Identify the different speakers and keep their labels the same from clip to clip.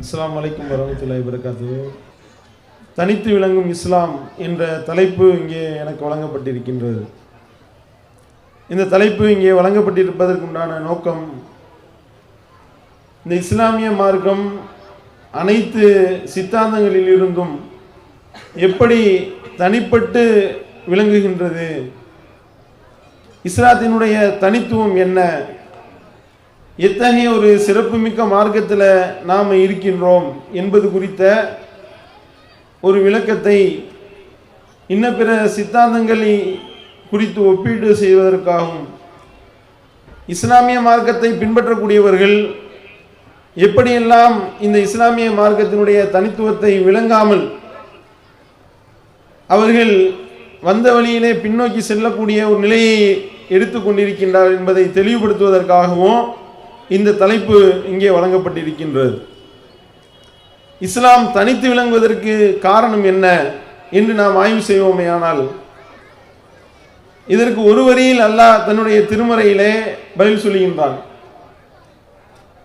Speaker 1: இஸ்லாம் அலைக்கும் வரமத்துல்லாஹி வரகாத்து தனித்து விளங்கும் இஸ்லாம் என்ற தலைப்பு இங்கே எனக்கு வழங்கப்பட்டிருக்கின்றது. இந்த தலைப்பு இங்கே வழங்கப்பட்டிருப்பதற்குண்டான நோக்கம் இந்த இஸ்லாமிய மார்க்கம் அனைத்து சித்தாந்தங்களில் இருந்தும் எப்படி தனிப்பட்டு விளங்குகின்றது இஸ்லாத்தினுடைய தனித்துவம் என்ன எத்தகைய ஒரு சிறப்புமிக்க மார்க்கத்தில் நாம் இருக்கின்றோம் என்பது குறித்த ஒரு விளக்கத்தை இன்ன பிற சித்தாந்தங்களை குறித்து ஒப்பீடு செய்வதற்காகவும் இஸ்லாமிய மார்க்கத்தை பின்பற்றக்கூடியவர்கள் எப்படியெல்லாம் இந்த இஸ்லாமிய மார்க்கத்தினுடைய தனித்துவத்தை விளங்காமல் அவர்கள் வந்த வழியிலே பின்னோக்கி செல்லக்கூடிய ஒரு நிலையை எடுத்து கொண்டிருக்கின்றார் என்பதை தெளிவுபடுத்துவதற்காகவும் இந்த தலைப்பு இங்கே வழங்கப்பட்டிருக்கின்றது. இஸ்லாம் தனித்து விளங்குவதற்கு காரணம் என்ன என்று நாம் ஆய்வு செய்வோமேயானால் இதற்கு ஒரு வரியில் அல்லாஹ் தன்னுடைய திருமறையிலே பதில் சொல்லுகின்றான்.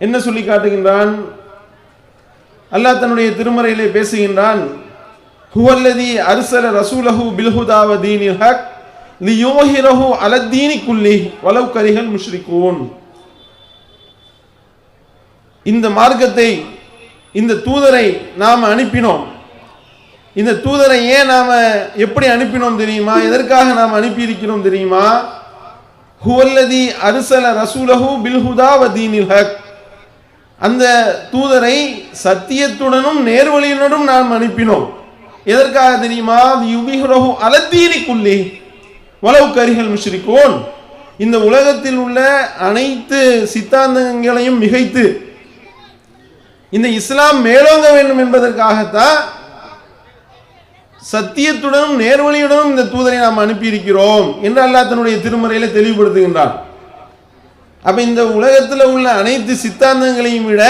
Speaker 1: என்ன சொல்லி காட்டுகின்றான்? அல்லாஹ் தன்னுடைய திருமறையிலே பேசுகின்றான் ஹுவல்லதி அர்சல ரசூலஹு பில்ஹுதாவ தீனில் ஹக் லியோஹிரஹு அலத்தீனி குல்லி வலவ் கரிகள் முஷ்ரிகூன். இந்த மார்க்கத்தை இந்த தூதரை நாம் அனுப்பினோம். இந்த தூதரை ஏன் நாம் எப்படி அனுப்பினோம் தெரியுமா? எதற்காக நாம் அனுப்பியிருக்கிறோம் தெரியுமா? ஹுவல்லதி அரிசல ரசூலஹு பில்ஹுதா வதீனில் ஹக். அந்த தூதரை சத்தியத்துடனும் நேர்வழியுடனும் நாம் அனுப்பினோம். எதற்காக தெரியுமா? யுபிஹுரஹு அலத்தீனி குல்லி. வளவு கரிகள் முஷ்ரிகோன். இந்த உலகத்தில் உள்ள அனைத்து சித்தாந்தங்களையும் மிகைத்து இந்த இஸ்லாம் மேலோங்க வேண்டும் என்பதற்காகத்தான் சத்தியத்துடனும் நேர்வழியுடனும் இந்த தூதரை நாம் அனுப்பியிருக்கிறோம் என்று அல்லாஹ் தன்னுடைய திருமறையில் தெளிவுபடுத்துகின்றான். அப்ப இந்த உலகத்தில் உள்ள அனைத்து சித்தாந்தங்களையும் விட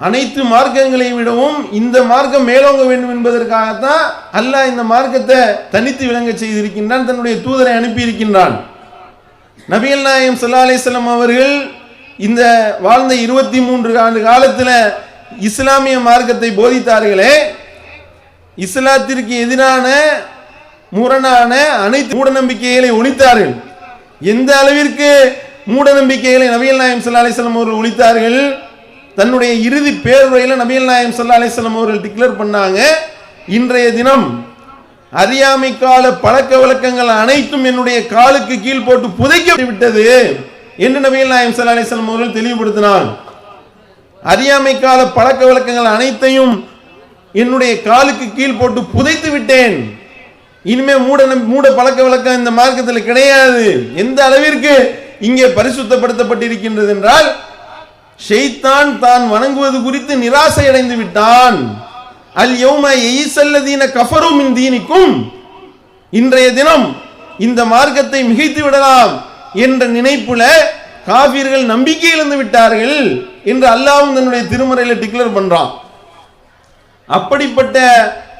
Speaker 1: அனைத்து மார்க்கங்களையும் விடவும் இந்த மார்க்கம் மேலோங்க வேண்டும் என்பதற்காகத்தான் அல்லாஹ் இந்த மார்க்கத்தை தனித்து விளங்க செய்திருக்கின்றான் தன்னுடைய தூதரை அனுப்பியிருக்கின்றான். நபியல் நாயம் சல்லா அலிஸ்லாம் அவர்கள் இந்த வாழ்ந்த இருபத்தி மூன்று ஆண்டு காலத்தில் இஸ்லாமிய மார்க்கத்தை போதித்தார்களே இஸ்லாத்திற்கு எதிரான முரணான அனைத்து மூட நம்பிக்கைகளை ஒழித்தார்கள். எந்த அளவிற்கு மூட நம்பிக்கைகளை நபிகள் நாயம் சல்லா அலிஸ்லாம் அவர்கள் ஒழித்தார்கள் தன்னுடைய இறுதி பேருரையில் நபிகள் நாயம் சல்லா அலிஸ்லாம் அவர்கள் டிக்ளேர் பண்ணாங்க இன்றைய தினம் அறியாமை கால பழக்க வழக்கங்கள் அனைத்தும் என்னுடைய காலுக்கு கீழ் போட்டு புதைக்க விட்டது. என்று நபிகள் நாயம் சல்லா அலிஸ்லாம் அவர்கள் தெளிவுபடுத்தினார். அறியாமை கால பழக்க வழக்கங்கள் அனைத்தையும் என்னுடைய காலுக்கு கீழ் போட்டு புதைத்து விட்டேன். இனிமே மூட மூட பழக்க வழக்கம் இந்த மார்க்கத்தில் கிடையாது. எந்த அளவிற்கு இங்கே பரிசுத்தப்படுத்தப்பட்டிருக்கின்றது என்றால் ஷெய்தான் தான் வணங்குவது குறித்து நிராசை அடைந்து விட்டான். அல் யௌம எய்சல்லதீன கஃபரும் தீனிக்கும் இன்றைய தினம் இந்த மார்க்கத்தை மிகைத்து விடலாம். என்ற நினைப்புல காபிர்கள் நம்பிக்கை இழந்து விட்டார்கள் என்று அல்லாவும் தன்னுடைய திருமறையில டிக்ளேர் பண்றான். அப்படிப்பட்ட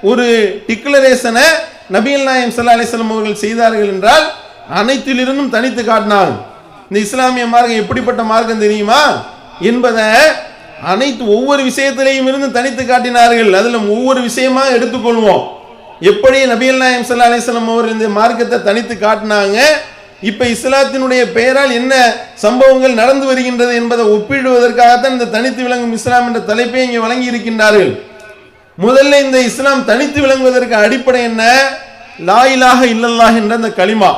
Speaker 1: ஒரு டிக்ளரேஷனை நபியல் நாயம் சல்லா அலிஸ்லாம் அவர்கள் செய்தார்கள் என்றால் அனைத்திலிருந்தும் தனித்து காட்டினாங்க இந்த இஸ்லாமிய மார்க்கம் எப்படிப்பட்ட மார்க்கம் தெரியுமா? என்பதை அனைத்து ஒவ்வொரு விஷயத்திலையும் இருந்து தனித்து காட்டினார்கள். அதில் ஒவ்வொரு விஷயமா எடுத்துக்கொள்வோம். எப்படி நபியல் நாயம் சல்லா அலிஸ்லாம் அவர்கள் இந்த மார்க்கத்தை தனித்து காட்டினாங்க? இப்ப இஸ்லாத்தினுடைய பெயரால் என்ன சம்பவங்கள் நடந்து வருகின்றது என்பதை ஒப்பிடுவதற்காகத்தான் இந்த தனித்து விளங்கும் இஸ்லாம் என்ற தலைப்பை இங்கே வழங்கி இருக்கின்றார்கள். முதல்ல இந்த இஸ்லாம் தனித்து விளங்குவதற்கு அடிப்படை என்ன? லாயிலாக இலாஹ இல்லல்லாஹ் என்ற அந்த களிமா.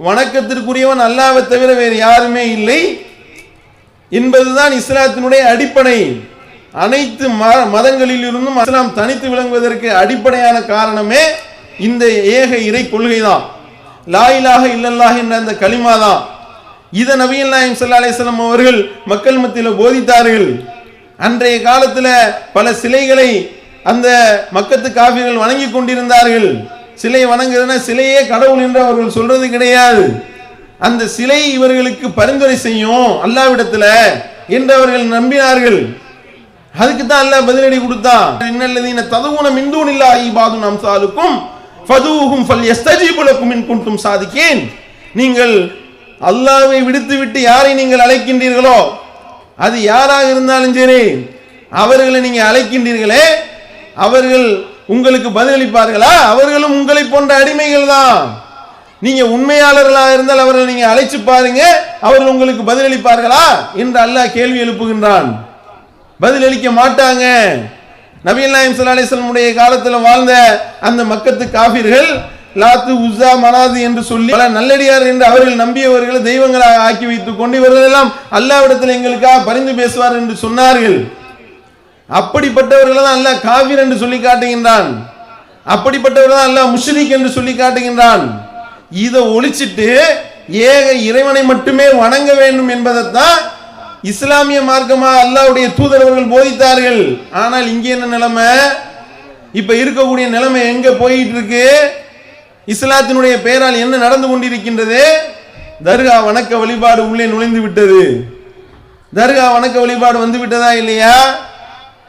Speaker 1: வணக்கத்திற்குரியவன் அல்லாவை தவிர வேறு யாருமே இல்லை என்பதுதான் இஸ்லாத்தினுடைய அடிப்படை. அனைத்து மதங்களில் இருந்தும் இஸ்லாம் தனித்து விளங்குவதற்கு அடிப்படையான காரணமே இந்த ஏக இறை கொள்கைதான். லாயிலாக இல்லல்லாஹ் என்ற அந்த களிமா தான் இதை நபிகள் நாயம் சல்லா அலிஸ்லாம் அவர்கள் மக்கள் மத்தியில் போதித்தார்கள். அன்றைய காலத்தில் பல சிலைகளை அந்த மக்கத்து காபிர்கள் வணங்கி கொண்டிருந்தார்கள். சிலை வணங்குறதுனா சிலையே கடவுள் என்று அவர்கள் சொல்றது கிடையாது. அந்த சிலை இவர்களுக்கு பரிந்துரை செய்யும் அல்லாவிடத்துல என்று அவர்கள் நம்பினார்கள். அதுக்கு தான் அல்லாஹ் பதிலடி கொடுத்தான். இன்னல்லதீன ததுவுன மின்தூனில்லா இபாதுன் அம்சாலுக்கும் ஃபதூஹும் ஃபல் யஸ்தஜீபு லக்கும் இன் குன்தும் சாதிக்கேன் நீங்கள் அல்லாவை விடுத்துவிட்டு யாரை நீங்கள் அழைக்கின்றீர்களோ அது யாராக இருந்தாலும் சரி அவர்களை நீங்கள் அழைக்கின்றீர்களே அவர்கள் உங்களுக்கு பதிலளிப்பார்களா? அவர்களும் உங்களை போன்ற அடிமைகள் தான். நீங்க உண்மையாளர்களாக இருந்தால் அவர்களை நீங்க அழைச்சு பாருங்க அவர்கள் உங்களுக்கு பதிலளிப்பார்களா? என்று அல்லாஹ் கேள்வி எழுப்புகின்றான். பதிலளிக்க மாட்டாங்க. நபீல் நாயம் ஸல்லல்லாஹு அலிஸ்லமுடைய காலத்தில் வாழ்ந்த அந்த மக்கத்து காபிர்கள் லாத்து உஸ்ஸா மனாது என்று சொல்லி பல நல்லடியார் என்று அவர்கள் நம்பியவர்களை தெய்வங்களாக ஆக்கி வைத்துக் கொண்டு இவர்கள் எல்லாம் அல்லாவிடத்தில் எங்களுக்காக பரிந்து பேசுவார் என்று சொன்னார்கள். அப்படிப்பட்டவர்களை தான் அல்லாஹ் காவிர் என்று சொல்லி காட்டுகின்றான். அப்படிப்பட்டவர்கள் தான் அல்லாஹ் முஷ்ரிக் என்று சொல்லி காட்டுகின்றான். இதை ஒழிச்சிட்டு ஏக இறைவனை மட்டுமே வணங்க வேண்டும் என்பதைத்தான் இஸ்லாமிய மார்க்கமா அல்லாவுடைய தூதரவர்கள் போதித்தார்கள். ஆனால் இங்கே என்ன நிலைமை? இப்ப இருக்கக்கூடிய நிலைமை எங்க போயிட்டு இருக்கு இஸ்லாத்தினுடைய பெயரால் என்ன நடந்து கொண்டிருக்கின்றது? தர்கா வணக்க வழிபாடு உள்ளே நுழைந்து விட்டது. தர்கா வணக்க வழிபாடு வந்து விட்டதா இல்லையா?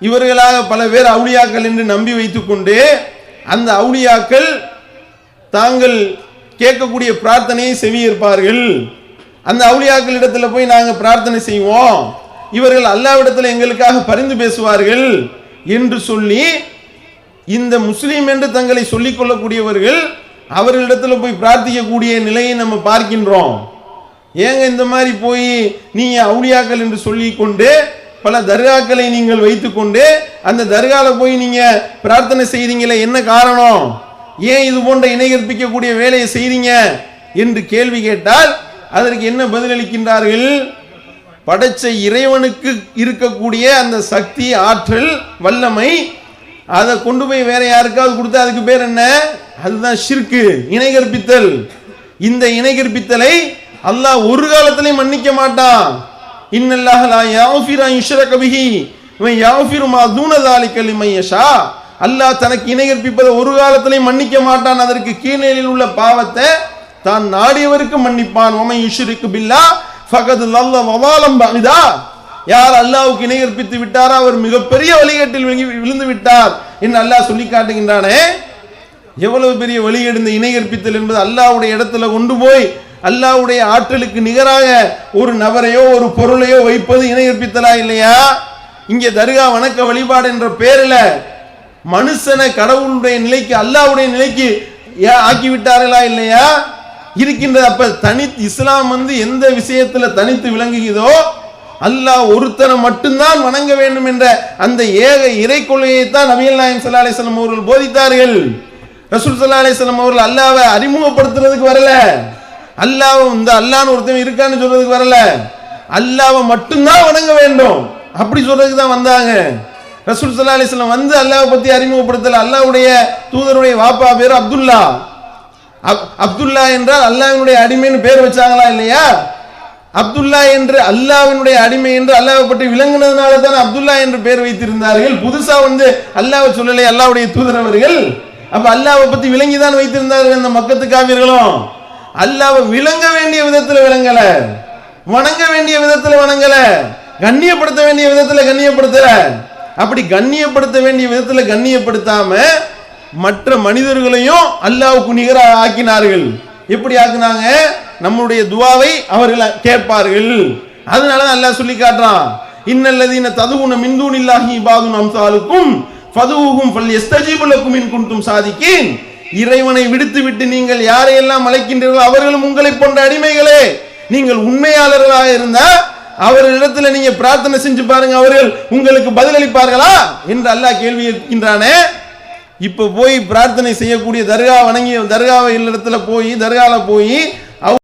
Speaker 1: இவர்களாக பல பேர் அவுளியாக்கள் என்று நம்பி வைத்துக்கொண்டு அந்த அவுளியாக்கள் தாங்கள் கேட்கக்கூடிய பிரார்த்தனையை செவியேற்பார்கள். அந்த அவுளியாக்களிடத்துல போய் நாங்கள் பிரார்த்தனை செய்வோம். இவர்கள் அல்லாவிடத்தில் எங்களுக்காக பரிந்து பேசுவார்கள் என்று சொல்லி இந்த முஸ்லீம் என்று தங்களை சொல்லிக் கொள்ளக்கூடியவர்கள் அவர்களிடத்தில் போய் பிரார்த்திக்கக்கூடிய நிலையை நம்ம பார்க்கின்றோம். ஏங்க இந்த மாதிரி போய் நீங்கள் அவுளியாக்கள் என்று சொல்லிக் கொண்டு பல தர்காக்களை நீங்கள் வைத்துக்கொண்டு அந்த தர்காவில் போய் நீங்கள் பிரார்த்தனை செய்றீங்களே என்ன காரணம்? ஏன் இது போன்ற இணை கற்பிக்கக்கூடிய வேலையை செய்றீங்க? என்று கேள்வி கேட்டால் அதற்கு என்ன பதிலளிக்கின்றார்கள்? படைச்ச இறைவனுக்கு இருக்கக்கூடிய அந்த சக்தி ஆற்றல் வல்லமை அதை கொண்டு போய் வேற யாருக்காவது கொடுத்தா அதுக்கு பேர் என்ன? அதுதான் ஷிர்கு இணை கற்பித்தல். இந்த இணை கற்பித்தலை அல்லாஹ் ஒரு காலத்திலையும் மன்னிக்க மாட்டான். இன்னல்லாஹலா யாஃபிரா இஷர கபிஹி இவன் யாஃபிருமா தூனதாலி கலிமையஷா அல்லாஹ் தனக்கு இணை கற்பிப்பதை ஒரு காலத்திலையும் மன்னிக்க மாட்டான். அதற்கு கீழ்நிலையில் உள்ள பாவத்தை தான் நாடியவருக்கு மன்னிப்பான். உமை யுஷ்ரிக்கு பில்லா ஃபகது லல்ல வவாலம் பகிதா. யார் அல்லாவுக்கு இணை கற்பித்து விட்டாரோ அவர் மிகப்பெரிய வழிகேட்டில் விழுந்து விட்டார் என்று அல்லாஹ் சொல்லி காட்டுகின்றானே. எவ்வளவு பெரிய வழிகேடு இந்த இணை கற்பித்தல் என்பது அல்லாவுடைய இடத்துல கொண்டு போய் அல்லாஹ்வுடைய ஆற்றலுக்கு நிகராக ஒரு நபரையோ ஒரு பொருளையோ வைப்பது இணை கற்பித்தலா இல்லையா? இங்கே தர்கா வணக்க வழிபாடு என்ற பேரில் மனுஷனை கடவுளுடைய நிலைக்கு அல்லாஹ்வுடைய நிலைக்கு ஏன் ஆக்கி விட்டார்களா இல்லையா? இருக்கின்ற அப்ப தனி இஸ்லாம் வந்து எந்த விஷயத்துல தனித்து விளங்குகிறதோ அல்லாஹ் ஒருத்தனை மட்டும்தான் வணங்க வேண்டும் என்ற அந்த ஏக இறை கொள்கையை தான் நபிகள் நாயம் சல்லா அலிஸ்லாம் அவர்கள் போதித்தார்கள். ரசூல் சல்லா அலிஸ்லாம் அவர்கள் அல்லாவை அறிமுகப்படுத்துறதுக்கு வரல. அல்லாஹ் இந்த அல்லாஹ்னு ஒருத்தன் இருக்கான்னு சொல்றதுக்கு வரல. அல்லாவை மட்டும்தான் வணங்க வேண்டும். அப்படி சொல்றதுக்கு தான் வந்தாங்க. ரசூல் சல்லா அலிஸ்லாம் வந்து அல்லாவை பத்தி அறிமுகப்படுத்தல. அல்லாவுடைய தூதருடைய வாப்பா பேர் அப்துல்லா. அப்துல்லா என்றால் அல்லாவினுடைய அடிமைன்னு பேர் வச்சாங்களா இல்லையா? அப்துல்லா என்று அல்லாஹ்வினுடைய அடிமை என்று அல்லாவை பற்றி விளங்கினதுனால தான் அப்துல்லா என்று பெயர் வைத்திருந்தார்கள். புதுசா வந்து அல்லாவை சொல்லலை அல்லாவுடைய தூதர் அவர்கள். அப்ப அல்லாவை பத்தி விளங்கி தான் வைத்திருந்தார்கள் அந்த மக்கத்து காவியர்களும் அல்லாவை விளங்க வேண்டிய விதத்துல விளங்கல. வணங்க வேண்டிய விதத்துல வணங்கல. கண்ணியப்படுத்த வேண்டிய விதத்துல கண்ணியப்படுத்தல. அப்படி கண்ணியப்படுத்த வேண்டிய விதத்துல கண்ணியப்படுத்தாம மற்ற மனிதர்களையும் அல்லாவுக்கு நிகராக ஆக்கினார்கள். எப்படி ஆக்குனாங்க? நம்முடைய துவாவை அவர்கள் கேட்பார்கள். அதனால தான் அல்லாஹ் சொல்லி காட்டுறான். இன்னல்லதீன ததுகுண மிந்தூன் இல்லாஹி இபாதுன் அம்சாலுக்கும் ஃபதுவுகும் ஃபல் எஸ்தஜீபுலக்கும் இன் குன்தும் இறைவனை விடுத்து விட்டு நீங்கள் யாரையெல்லாம் அழைக்கின்றீர்களோ அவர்களும் உங்களை போன்ற அடிமைகளே. நீங்கள் உண்மையாளர்களாக இருந்தா அவர்களிடத்துல நீங்க பிரார்த்தனை செஞ்சு பாருங்க அவர்கள் உங்களுக்கு பதிலளிப்பார்களா? என்று அல்லாஹ் கேள்வி இருக்கின்றானே இப்போ போய் பிரார்த்தனை செய்யக்கூடிய தர்கா வணங்கி தர்காவை இடத்துல போய் தர்காவில் போய்